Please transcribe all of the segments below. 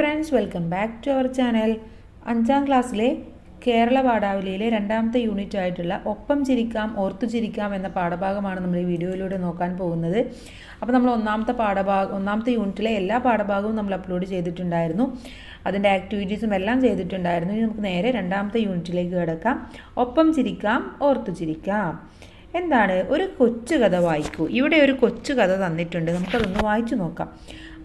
Friends welcome back to our channel അഞ്ചാം ക്ലാസ്സിലെ കേരള പാഠാവലിയിലെ രണ്ടാമത്തെ യൂണിറ്റ് ആയിട്ടുള്ള ഒപ്പം ചിരിക്കാം ഓർത്തു ചിരിക്കാം എന്ന പാഠഭാഗമാണ് നമ്മൾ ഈ വീഡിയോയിലൂടെ നോക്കാൻ പോകുന്നത്. അപ്പോൾ നമ്മൾ ഒന്നാമത്തെ പാഠഭാഗം ഒന്നാമത്തെ യൂണിറ്റിലെ എല്ലാ പാഠഭാഗവും നമ്മൾ അപ്ലോഡ് ചെയ്തിട്ടുണ്ടായിരുന്നു. അതിന്റെ ആക്ടിവിറ്റീസും എല്ലാം ചെയ്തിട്ടുണ്ടായിരുന്നു. ഇനി നമുക്ക് നേരെ രണ്ടാമത്തെ യൂണിറ്റിലേക്ക് കിടക്കാം. ഒപ്പം ചിരിക്കാം ഓർത്തു ചിരിക്കാം. എന്താണ്? ഒരു കൊച്ചു കഥ വായിക്കൂ. ഇവിടെ ഒരു കൊച്ചു കഥ തന്നിട്ടുണ്ട്. നമുക്കതൊന്ന് വായിച്ചു നോക്കാം.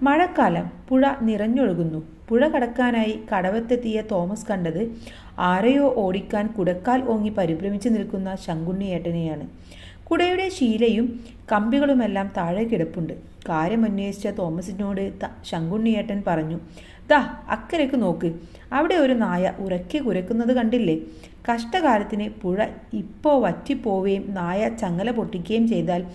മഴക്കാലം പുഴ നിറഞ്ഞൊഴുകുന്നു. പുഴ കടക്കാനായി കടവത്തെത്തിയ തോമസ് കണ്ടത് ആരെയോ ഓടിക്കാൻ കുടക്കാൽ ഓങ്ങി പരിഭ്രമിച്ചു നിൽക്കുന്ന ശങ്കുണ്ണിയേട്ടനെയാണ്. കുടയുടെ ശീലയും കമ്പികളുമെല്ലാം താഴെ കിടപ്പുണ്ട്. കാര്യമന്വേഷിച്ച തോമസിനോട് ശങ്കുണ്ണിയേട്ടൻ പറഞ്ഞു ദാ അക്കരയ്ക്ക് നോക്ക്. അവിടെ ഒരു നായ ഉറക്കി കുരക്കുന്നത് കണ്ടില്ലേ? കഷ്ടകാലത്തിന് പുഴ ഇപ്പോൾ വറ്റിപ്പോവുകയും നായ ചങ്ങല പൊട്ടിക്കുകയും ചെയ്താൽ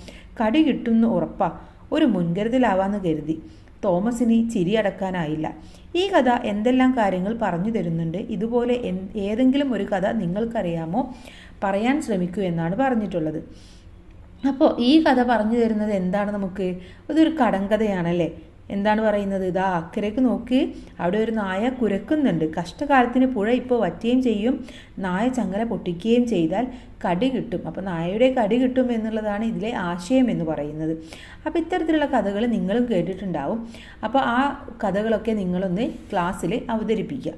കടി കിട്ടുമെന്ന് ഉറപ്പാ. ഒരു മുൻകരുതലാവാന്ന് കരുതി. തോമസിന് ചിരി അടക്കാനായില്ല. ഈ കഥ എന്തെല്ലാം കാര്യങ്ങൾ പറഞ്ഞു തരുന്നുണ്ട്? ഇതുപോലെ ഏതെങ്കിലും ഒരു കഥ നിങ്ങൾക്കറിയാമോ? പറയാൻ ശ്രമിക്കൂ എന്നാണ് പറഞ്ഞിട്ടുള്ളത്. അപ്പോൾ ഈ കഥ പറഞ്ഞു തരുന്നത് എന്താണ് നമുക്ക്? ഇതൊരു കടങ്കഥയാണല്ലേ? എന്താണ് പറയുന്നത്? ഇതാ അക്കരയ്ക്ക് നോക്കി. അവിടെ ഒരു നായ കുരക്കുന്നുണ്ട്. കഷ്ടകാലത്തിന് പുഴ ഇപ്പോൾ വറ്റുകയും ചെയ്യും. നായ ചങ്ങല പൊട്ടിക്കുകയും ചെയ്താൽ കടി കിട്ടും. അപ്പോൾ നായയുടെ കടി കിട്ടും എന്നുള്ളതാണ് ഇതിലെ ആശയം എന്ന് പറയുന്നത്. അപ്പോൾ ഇത്തരത്തിലുള്ള കഥകൾ നിങ്ങളും കേട്ടിട്ടുണ്ടാവും. അപ്പോൾ ആ കഥകളൊക്കെ നിങ്ങളൊന്ന് ക്ലാസ്സിൽ അവതരിപ്പിക്കുക.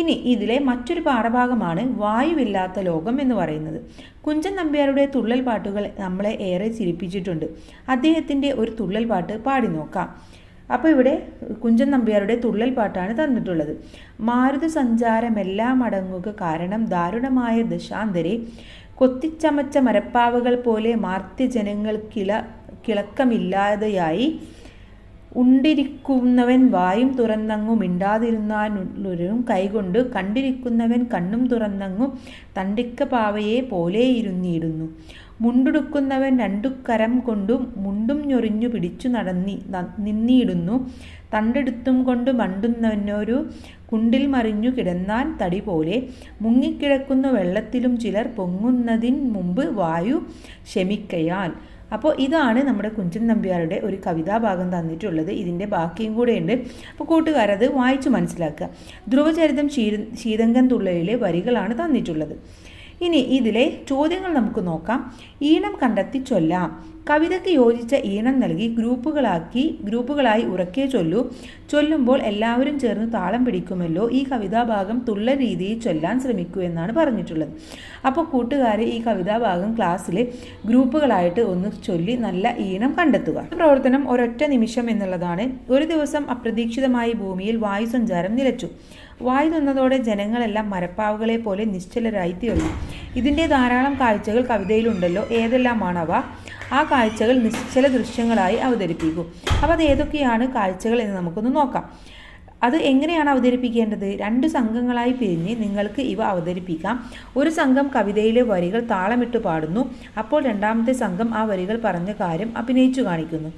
ഇനി ഇതിലെ മറ്റൊരു പാഠഭാഗമാണ് വായുവില്ലാത്ത ലോകം എന്ന് പറയുന്നത്. കുഞ്ചൻ നമ്പ്യാരുടെ തുള്ളൽ പാട്ടുകൾ നമ്മളെ ഏറെ ചിരിപ്പിച്ചിട്ടുണ്ട്. അദ്ദേഹത്തിന്റെ ഒരു തുള്ളൽ പാട്ട് പാടി നോക്കാം. അപ്പോൾ ഇവിടെ കുഞ്ചൻ നമ്പ്യാരുടെ തുള്ളൽ പാട്ടാണ് തന്നിട്ടുള്ളത്. മാരുതി സഞ്ചാരമെല്ലാം അടങ്ങുക കാരണം ദാരുണമായ ദശാന്തരെ കൊത്തിച്ചമച്ച മരപ്പാവകൾ പോലെ മാർത്യജനങ്ങൾ കിള കിളക്കമില്ലാതെയായി ഉണ്ടിരിക്കുന്നവൻ വായും തുറന്നങ്ങു മിണ്ടാതിരുന്നാലുരും കൈകൊണ്ട് കണ്ടിരിക്കുന്നവൻ കണ്ണും തുറന്നങ്ങും തണ്ടിക്ക പാവയെ പോലെ ഇരുന്നിടുന്നു. മുണ്ടുടുക്കുന്നവൻ രണ്ടു കരം കൊണ്ടും മുണ്ടും ഞൊറിഞ്ഞു പിടിച്ചു നടന്നി നിന്നിടുന്നു. തണ്ടെടുത്തും കൊണ്ട് മണ്ടുന്നവനൊരു കുണ്ടിൽ മറിഞ്ഞു കിടന്നാൻ തടി പോലെ. മുങ്ങിക്കിടക്കുന്ന വെള്ളത്തിലും ചിലർ പൊങ്ങുന്നതിന് മുമ്പ് വായു ശമിക്കയാൽ. അപ്പോൾ ഇതാണ് നമ്മുടെ കുഞ്ചൻ നമ്പ്യാരുടെ ഒരു കവിതാഭാഗം തന്നിട്ടുള്ളത്. ഇതിന്റെ ബാക്കിയും കൂടെ ഉണ്ട് അപ്പോൾ കൂട്ടുകാരത് വായിച്ചു മനസ്സിലാക്കുക. ധ്രുവചരിതം ശീത ശീതങ്കൻ തുള്ളലിലെ വരികളാണ് തന്നിട്ടുള്ളത്. ഇനി ഇതിലെ ചോദ്യങ്ങൾ നമുക്ക് നോക്കാം. ഈണം കണ്ടെത്തി ചൊല്ലാം. കവിതയ്ക്ക് യോജിച്ച ഈണം നൽകി ഗ്രൂപ്പുകളാക്കി ഗ്രൂപ്പുകളായി ഉറക്കെ ചൊല്ലു. ചൊല്ലുമ്പോൾ എല്ലാവരും ചേർന്ന് താളം പിടിക്കുമല്ലോ. ഈ കവിതാഭാഗം തുള്ള രീതിയിൽ ചൊല്ലാൻ ശ്രമിക്കൂ എന്നാണ് പറഞ്ഞിട്ടുള്ളത്. അപ്പോൾ കൂട്ടുകാർ ഈ കവിതാഭാഗം ക്ലാസ്സിലെ ഗ്രൂപ്പുകളായിട്ട് ഒന്ന് ചൊല്ലി നല്ല ഈണം കണ്ടെത്തുക. പ്രവർത്തനം ഒരൊറ്റ നിമിഷം എന്നുള്ളതാണ്. ഒരു ദിവസം അപ്രതീക്ഷിതമായി ഭൂമിയിൽ വായുസഞ്ചാരം നിലച്ചു. വായു നിന്നതോടെ ജനങ്ങളെല്ലാം മരപ്പാവുകളെ പോലെ നിശ്ചലരായി തീർന്നു ഇതിന്റെ ധാരാളം കാഴ്ചകൾ കവിതയിലുണ്ടല്ലോ. ഏതെല്ലാമാണവ? ആ കാഴ്ചകൾ നിശ്ചല ദൃശ്യങ്ങളായി അവതരിപ്പിക്കും. അപ്പോൾ അത് ഏതൊക്കെയാണ് കാഴ്ചകൾ എന്ന് നമുക്കൊന്ന് നോക്കാം. അത് എങ്ങനെയാണ് അവതരിപ്പിക്കേണ്ടത്? രണ്ട് സംഘങ്ങളായി പിരിഞ്ഞ് നിങ്ങൾക്ക് ഇവ അവതരിപ്പിക്കാം. ഒരു സംഘം കവിതയിലെ വരികൾ താളമിട്ട് പാടുന്നു. അപ്പോൾ രണ്ടാമത്തെ സംഘം ആ വരികൾ പറഞ്ഞ കാര്യം അഭിനയിച്ചു കാണിക്കുന്നു.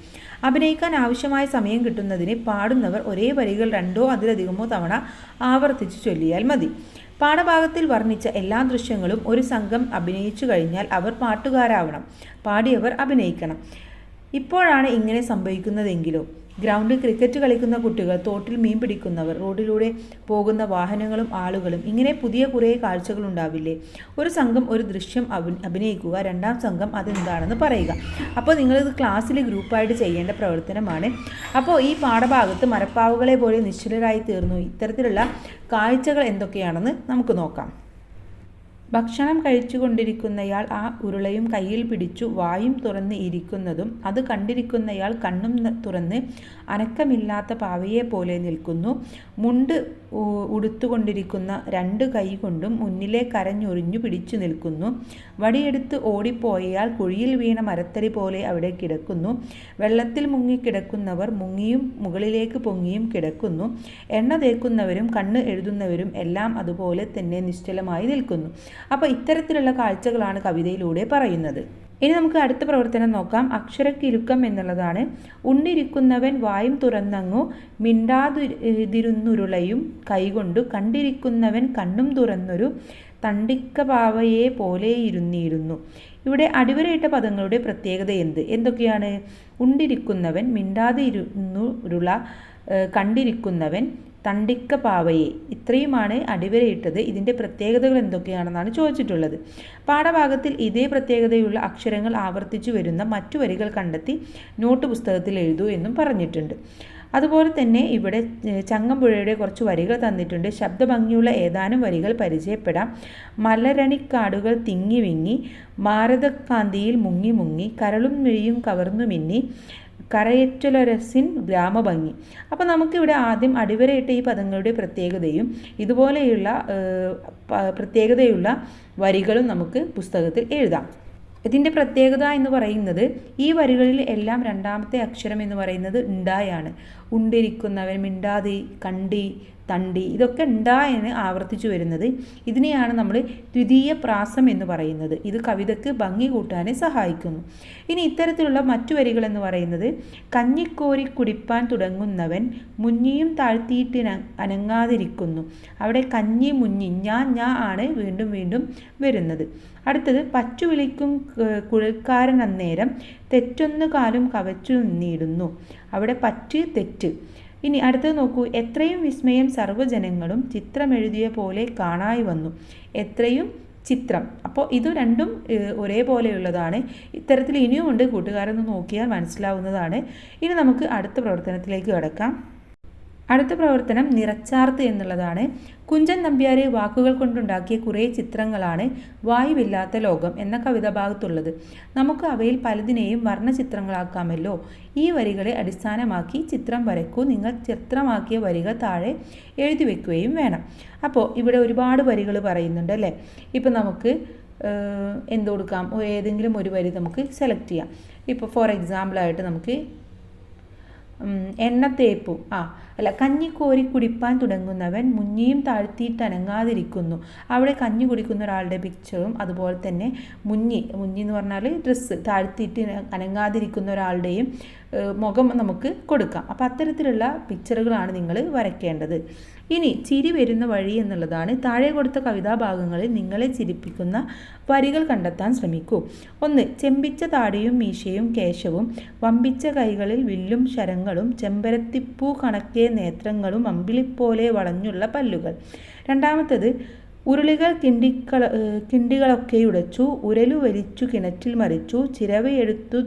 അഭിനയിക്കാൻ ആവശ്യമായ സമയം കിട്ടുന്നതിന് പാടുന്നവർ ഒരേ വരികൾ രണ്ടോ അതിലധികമോ തവണ ആവർത്തിച്ച് ചൊല്ലിയാൽ മതി. പാഠഭാഗത്തിൽ വർണിച്ച എല്ലാ ദൃശ്യങ്ങളും ഒരു സംഘം അഭിനയിച്ചു കഴിഞ്ഞാൽ അവർ പാട്ടുകാരാവണം പാടിയവർ അഭിനയിക്കണം. ഇപ്പോഴാണ് ഇങ്ങനെ സംഭവിക്കുന്നതെങ്കിലോ? ഗ്രൗണ്ടിൽ ക്രിക്കറ്റ് കളിക്കുന്ന കുട്ടികൾ തോട്ടിൽ മീൻ പിടിക്കുന്നവർ റോഡിലൂടെ പോകുന്ന വാഹനങ്ങളും ആളുകളും ഇങ്ങനെ പുതിയ കുറേ കാഴ്ചകൾ ഉണ്ടാവില്ലേ? ഒരു സംഘം ഒരു ദൃശ്യം അഭിനയിക്കുക രണ്ടാം സംഘം അതെന്താണെന്ന് പറയുക. അപ്പോൾ നിങ്ങളിത് ക്ലാസ്സിൽ ഗ്രൂപ്പായിട്ട് ചെയ്യേണ്ട പ്രവർത്തനമാണ്. അപ്പോൾ ഈ പാഠഭാഗത്ത് മരപ്പാവുകളെ പോലെ നിശ്ചലരായി തീർന്നു. ഇത്തരത്തിലുള്ള കാഴ്ചകൾ എന്തൊക്കെയാണെന്ന് നമുക്ക് നോക്കാം. ഭക്ഷണം കഴിച്ചുകൊണ്ടിരിക്കുന്നയാൾ ആ ഉരുളയും കയ്യിൽ പിടിച്ചു വായും തുറന്ന് ഇരിക്കുന്നതും അത് കണ്ടിരിക്കുന്നയാൾ കണ്ണും തുറന്ന് അനക്കമില്ലാത്ത പാവയെ പോലെ നിൽക്കുന്നു. മുണ്ട് ഉടുത്തുകൊണ്ടിരിക്കുന്ന രണ്ട് കൈ കൊണ്ടും മുന്നിലെ കരഞ്ഞൊറിഞ്ഞു പിടിച്ചു നിൽക്കുന്നു. വടിയെടുത്ത് ഓടിപ്പോയാൽ കുഴിയിൽ വീണ മരത്തരി പോലെ അവിടെ കിടക്കുന്നു. വെള്ളത്തിൽ മുങ്ങിക്കിടക്കുന്നവർ മുങ്ങിയും മുകളിലേക്ക് പൊങ്ങിയും കിടക്കുന്നു. എണ്ണ തേക്കുന്നവരും കണ്ണ് എഴുതുന്നവരും എല്ലാം അതുപോലെ തന്നെ നിശ്ചലമായി നിൽക്കുന്നു. അപ്പോൾ ഇത്തരത്തിലുള്ള കാഴ്ചകളാണ് കവിതയിലൂടെ പറയുന്നത്. ഇനി നമുക്ക് അടുത്ത പ്രവർത്തനം നോക്കാം. അക്ഷരക്കിരുക്കം എന്നുള്ളതാണ്. ഉണ്ടിരിക്കുന്നവൻ വായും തുറന്നങ്ങു മിണ്ടാതിരുന്നുരുളയും കൈകൊണ്ടു കണ്ടിരിക്കുന്നവൻ കണ്ണും തുറന്നൊരു തണ്ടിക്കപാവയെ പോലെ ഇരുന്നിരുന്നു ഇവിടെ അടിവരയിട്ട പദങ്ങളുടെ പ്രത്യേകത എന്ത്? എന്തൊക്കെയാണ്? ഉണ്ടിരിക്കുന്നവൻ മിണ്ടാതെ ഇരുന്നു കണ്ടിരിക്കുന്നവൻ തണ്ടിക്ക പാവയെ ഇത്രയുമാണ് അടിവരയിട്ടത്. ഇതിന്റെ പ്രത്യേകതകൾ എന്തൊക്കെയാണെന്നാണ് ചോദിച്ചിട്ടുള്ളത്. പാഠഭാഗത്തിൽ ഇതേ പ്രത്യേകതയുള്ള അക്ഷരങ്ങൾ ആവർത്തിച്ചു വരുന്ന മറ്റു വരികൾ കണ്ടെത്തി നോട്ട് പുസ്തകത്തിൽ എഴുതൂ എന്നും പറഞ്ഞിട്ടുണ്ട്. അതുപോലെ തന്നെ ഇവിടെ ചങ്ങമ്പുഴയുടെ കുറച്ച് വരികൾ തന്നിട്ടുണ്ട്. ശബ്ദഭംഗിയുള്ള ഏതാനും വരികൾ പരിചയപ്പെടാം. മലരണിക്കാടുകൾ തിങ്ങി വിങ്ങി മാരതക്കാന്തിയിൽ മുങ്ങി മുങ്ങി കരളും മിഴിയും കവർന്നു മിന്നി കരയറ്റലരസിൻ ഗ്രാമഭംഗി. അപ്പോൾ നമുക്കിവിടെ ആദ്യം അടിവരയിട്ട ഈ പദങ്ങളുടെ പ്രത്യേകതയും ഇതുപോലെയുള്ള പ്രത്യേകതയുള്ള വരികളും നമുക്ക് പുസ്തകത്തിൽ എഴുതാം. ഇതിന്റെ പ്രത്യേകത എന്ന് പറയുന്നത് ഈ വരികളിൽ എല്ലാം രണ്ടാമത്തെ അക്ഷരം എന്ന് പറയുന്നത് ഉണ്ടായാണ്. ഉണ്ടിരിക്കുന്നവൻ മിണ്ടാതി കണ്ടി തണ്ടി ഇതൊക്കെ ഉണ്ടായെന്ന് ആവർത്തിച്ചു വരുന്നത് ഇതിനെയാണ് നമ്മൾ ദ്വിതീയ പ്രാസം എന്ന് പറയുന്നത്. ഇത് കവിതയ്ക്ക് ഭംഗി കൂട്ടാനെ സഹായിക്കുന്നു. ഇനി ഇത്തരത്തിലുള്ള മറ്റു വരികൾ എന്ന് പറയുന്നത് കഞ്ഞിക്കോരി കുടിപ്പാൻ തുടങ്ങുന്നവൻ മുഞ്ഞിയും താഴ്ത്തിയിട്ട് അനങ്ങാതിരിക്കുന്നു. അവിടെ കഞ്ഞി മുഞ്ഞി ഞാൻ ഞാൻ ആണ് വീണ്ടും വീണ്ടും വരുന്നത്. അടുത്തത് പറ്റു വിളിക്കും കുഴൽക്കാരൻ അന്നേരം തെറ്റൊന്നു കാലും കവച്ചു നീടുന്നു അവിടെ പറ്റ് തെറ്റ്. ഇനി അടുത്തത് നോക്കൂ. എത്രയും വിസ്മയം സർവജനങ്ങളും ചിത്രമെഴുതിയ പോലെ കാണായി വന്നു. എത്രയും ചിത്രം. അപ്പോൾ ഇത് രണ്ടും ഒരേപോലെയുള്ളതാണ്. ഇത്തരത്തിൽ ഇനിയും ഉണ്ട് കൂട്ടുകാരൊന്ന് നോക്കിയാൽ മനസ്സിലാവുന്നതാണ്. ഇനി നമുക്ക് അടുത്ത പ്രവർത്തനത്തിലേക്ക് കിടക്കാം. അടുത്ത പ്രവർത്തനം നിറച്ചാർത്ത് എന്നുള്ളതാണ്. കുഞ്ചൻ നമ്പ്യാരെ വാക്കുകൾ കൊണ്ടുണ്ടാക്കിയ കുറേ ചിത്രങ്ങളാണ് വായുവില്ലാത്ത ലോകം എന്ന കവിതാ ഭാഗത്തുള്ളത് നമുക്ക് അവയിൽ പലതിനെയും വർണചിത്രങ്ങളാക്കാമല്ലോ. ഈ വരികളെ അടിസ്ഥാനമാക്കി ചിത്രം വരക്കൂ നിങ്ങൾ ചിത്രമാക്കിയ വരികൾ താഴെ എഴുതി വെക്കുകയും വേണം. അപ്പോൾ ഇവിടെ ഒരുപാട് വരികൾ പറയുന്നുണ്ട് അല്ലേ? ഇപ്പം നമുക്ക് എന്ത് കൊടുക്കാം? ഏതെങ്കിലും ഒരു വരി നമുക്ക് സെലക്ട് ചെയ്യാം. ഇപ്പോൾ ഫോർ എക്സാമ്പിളായിട്ട് നമുക്ക് എണ്ണത്തേപ്പു. ആ അല്ല കഞ്ഞി കോരി കുടിപ്പാൻ തുടങ്ങുന്നവൻ മുഞ്ഞിയും താഴ്ത്തിയിട്ട് അനങ്ങാതിരിക്കുന്നു അവിടെ കഞ്ഞി കുടിക്കുന്ന ഒരാളുടെ പിക്ചറും അതുപോലെ തന്നെ മുഞ്ഞി മുഞ്ഞി എന്ന് പറഞ്ഞാൽ ഡ്രസ്സ് താഴ്ത്തിയിട്ട് അനങ്ങാതിരിക്കുന്ന ഒരാളുടെയും മുഖം നമുക്ക് കൊടുക്കാം. അപ്പോൾ അത്തരത്തിലുള്ള പിക്ചറുകളാണ് നിങ്ങൾ വരയ്ക്കേണ്ടത്. ഇനി ചിരി വരുന്ന വഴി എന്നുള്ളതാണ് താഴെ കൊടുത്ത കവിതാഭാഗങ്ങളിൽ നിങ്ങളെ ചിരിപ്പിക്കുന്ന വരികൾ കണ്ടെത്താൻ ശ്രമിക്കൂ. ഒന്ന് ചെമ്പിച്ച താടിയും മീശയും കേശവും വമ്പിച്ച കൈകളിൽ വില്ലും ശരങ്ങളും ചെമ്പരത്തിപ്പൂ കണക്കെ നേത്രങ്ങളും അമ്പിളിപ്പോലെ വളഞ്ഞുള്ള പല്ലുകൾ. രണ്ടാമത്തത് ഉരുളികൾ കിണ്ടിക്കള കിണ്ടികളൊക്കെ ഉടച്ചു ഉരലു വലിച്ചു കിണറ്റിൽ മറിച്ചു ചിരവയെടുത്തു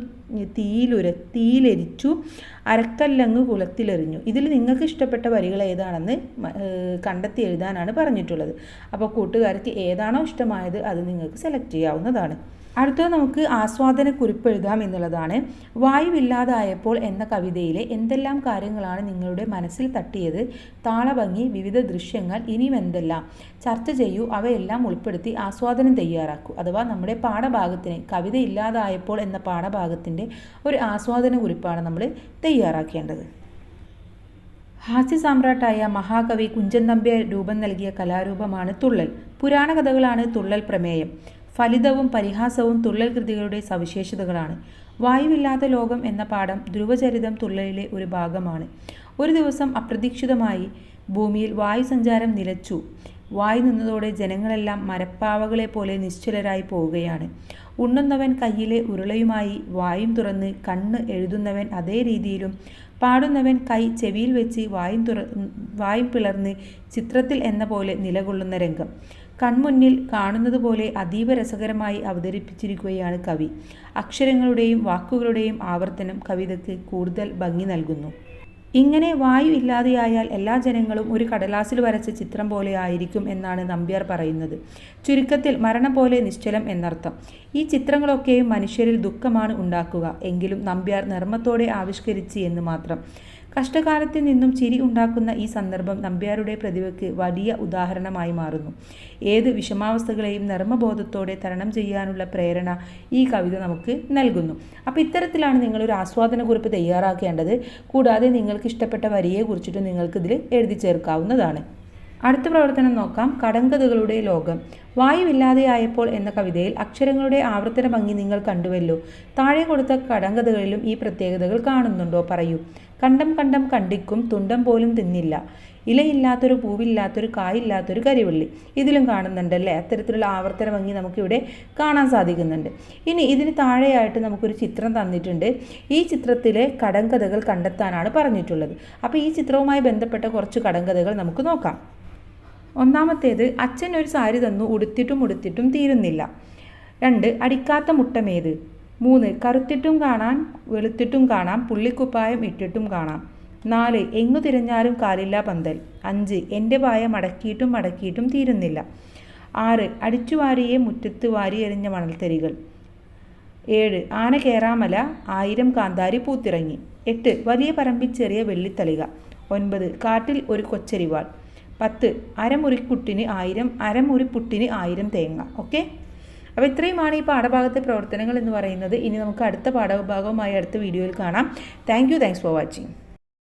തീയിലുര തീയിലെരിച്ചു അരക്കല്ലങ്ങ് കുളത്തിലെറിഞ്ഞു. ഇതിൽ നിങ്ങൾക്ക് ഇഷ്ടപ്പെട്ട വരികൾ ഏതാണെന്ന് കണ്ടെത്തി എഴുതാനാണ് പറഞ്ഞിട്ടുള്ളത്. അപ്പോൾ കൂട്ടുകാർക്ക് ഏതാണോ ഇഷ്ടമായത് അത് നിങ്ങൾക്ക് സെലക്ട് ചെയ്യാവുന്നതാണ്. അടുത്തത് നമുക്ക് ആസ്വാദന കുറിപ്പ് എഴുതാം എന്നുള്ളതാണ്. വായുവില്ലാതായപ്പോൾ എന്ന കവിതയിലെ എന്തെല്ലാം കാര്യങ്ങളാണ് നിങ്ങളുടെ മനസ്സിൽ തട്ടിയത്? താളഭംഗി വിവിധ ദൃശ്യങ്ങൾ ഇനിയും എന്തെല്ലാം? ചർച്ച ചെയ്യൂ. അവയെല്ലാം ഉൾപ്പെടുത്തി ആസ്വാദനം തയ്യാറാക്കൂ. അഥവാ നമ്മുടെ പാഠഭാഗത്തിന് കവിത ഇല്ലാതായപ്പോൾ എന്ന പാഠഭാഗത്തിന്റെ ഒരു ആസ്വാദന കുറിപ്പാണ് നമ്മൾ തയ്യാറാക്കേണ്ടത്. ഹാസ്യ സാമ്രാട്ടായ മഹാകവി കുഞ്ചൻ നമ്പ്യ രൂപം നൽകിയ കലാരൂപമാണ് തുള്ളൽ. പുരാണ കഥകളാണ് തുള്ളൽ പ്രമേയം. ഫലിതവും പരിഹാസവും തുള്ളൽ കൃതികളുടെ സവിശേഷതകളാണ്. വായുവില്ലാത്ത ലോകം എന്ന പാഠം ധ്രുവചരിതം തുള്ളലിലെ ഒരു ഭാഗമാണ്. ഒരു ദിവസം അപ്രതീക്ഷിതമായി ഭൂമിയിൽ വായു സഞ്ചാരം നിലച്ചു. വായു നിന്നതോടെ ജനങ്ങളെല്ലാം മരപ്പാവകളെ പോലെ നിശ്ചലരായി പോവുകയാണ്. ഉണ്ണുന്നവൻ കയ്യിലെ ഉരുളയുമായി വായും തുറന്ന് കണ്ണ് എഴുതുന്നവൻ അതേ രീതിയിലും പാടുന്നവൻ കൈ ചെവിയിൽ വെച്ച് വായും തുറ വായും പിളർന്ന് ചിത്രത്തിൽ എന്ന പോലെ നിലകൊള്ളുന്ന രംഗം. കൺമുന്നിൽ കാണുന്നത് പോലെ അതീവ രസകരമായി അവതരിപ്പിച്ചിരിക്കുകയാണ് കവി. അക്ഷരങ്ങളുടെയും വാക്കുകളുടെയും ആവർത്തനം കവിതയ്ക്ക് കൂടുതൽ ഭംഗി നൽകുന്നു. ഇങ്ങനെ വായു ഇല്ലാതെയായാൽ എല്ലാ ജനങ്ങളും ഒരു കടലാസിൽ വരച്ച ചിത്രം പോലെ ആയിരിക്കും എന്നാണ് നമ്പ്യാർ പറയുന്നത്. ചുരുക്കത്തിൽ മരണം പോലെ നിശ്ചലം എന്നർത്ഥം. ഈ ചിത്രങ്ങളൊക്കെയും മനുഷ്യരിൽ ദുഃഖമാണ് ഉണ്ടാക്കുക. എങ്കിലും നമ്പ്യാർ നർമ്മത്തോടെ ആവിഷ്കരിച്ച് എന്ന് മാത്രം. കഷ്ടകാലത്തിൽ നിന്നും ചിരി ഉണ്ടാക്കുന്ന ഈ സന്ദർഭം നമ്പ്യാരുടെ പ്രതിഭയ്ക്ക് വലിയ ഉദാഹരണമായി മാറുന്നു. ഏത് വിഷമാവസ്ഥകളെയും നർമ്മബോധത്തോടെ തരണം ചെയ്യാനുള്ള പ്രേരണ ഈ കവിത നമുക്ക് നൽകുന്നു. അപ്പോൾ ഇത്തരത്തിലാണ് നിങ്ങളൊരു ആസ്വാദന കുറിപ്പ് തയ്യാറാക്കേണ്ടത്. കൂടാതെ നിങ്ങൾക്ക് ഇഷ്ടപ്പെട്ട വരിയെ നിങ്ങൾക്ക് നിങ്ങൾക്കിതിൽ എഴുതി ചേർക്കാവുന്നതാണ്. അടുത്ത പ്രവർത്തനം നോക്കാം. കടങ്കഥകളുടെ ലോകം. വായുവില്ലാതെയായപ്പോൾ എന്ന കവിതയിൽ അക്ഷരങ്ങളുടെ ആവർത്തന ഭംഗി നിങ്ങൾ കണ്ടുവല്ലോ. താഴെ കൊടുത്ത കടങ്കഥകളിലും ഈ പ്രത്യേകതകൾ കാണുന്നുണ്ടോ പറയൂ. കണ്ടം കണ്ടം കണ്ടിക്കും തുണ്ടം പോലും തിന്നില്ല. ഇലയില്ലാത്തൊരു പൂവില്ലാത്തൊരു കായില്ലാത്തൊരു കരിവള്ളി. ഇതിലും കാണുന്നുണ്ടല്ലേ? അത്തരത്തിലുള്ള ആവർത്തന ഭംഗി നമുക്കിവിടെ കാണാൻ സാധിക്കുന്നുണ്ട്. ഇനി ഇതിന് താഴെയായിട്ട് നമുക്കൊരു ചിത്രം തന്നിട്ടുണ്ട്. ഈ ചിത്രത്തിലെ കടങ്കഥകൾ കണ്ടെത്താനാണ് പറഞ്ഞിട്ടുള്ളത്. അപ്പോൾ ഈ ചിത്രവുമായി ബന്ധപ്പെട്ട കുറച്ച് കടങ്കഥകൾ നമുക്ക് നോക്കാം. ഒന്നാമത്തേത് അച്ഛൻ ഒരു സാരി തന്നു ഉടുത്തിട്ടും ഉടുത്തിട്ടും തീരുന്നില്ല. രണ്ട് അടിക്കാത്ത മുട്ടമേത്? മൂന്ന് കറുത്തിട്ടും കാണാം വെളുത്തിട്ടും കാണാം പുള്ളിക്കുപ്പായം ഇട്ടിട്ടും കാണാം. നാല് എങ്ങു തിരഞ്ഞാലും കാലില്ല പന്തൽ. അഞ്ച് എന്റെ പായ മടക്കിയിട്ടും മടക്കിയിട്ടും തീരുന്നില്ല. ആറ് അടിച്ചുവാരിയെ മുറ്റത്ത് വാരി എറിഞ്ഞ മണൽത്തരികൾ. ഏഴ് ആന കയറാമല ആയിരം കാന്താരി പൂത്തിറങ്ങി. എട്ട് വലിയ പറമ്പിൽ ചെറിയ വെള്ളിത്തളിക. ഒൻപത് കാട്ടിൽ ഒരു കൊച്ചരിവാൾ. പത്ത് അരമുറിക്കുട്ടിന് ആയിരം അരമുറിപ്പുട്ടിന് ആയിരം തേങ്ങ. ഓക്കെ? അപ്പോൾ ഇത്രയുമാണ് ഈ പാഠഭാഗത്തെ പ്രവർത്തനങ്ങൾ എന്ന് പറയുന്നത്. ഇനി നമുക്ക് അടുത്ത പാഠഭാഗവുമായി അടുത്ത വീഡിയോയിൽ കാണാം. Thank you thanks for watching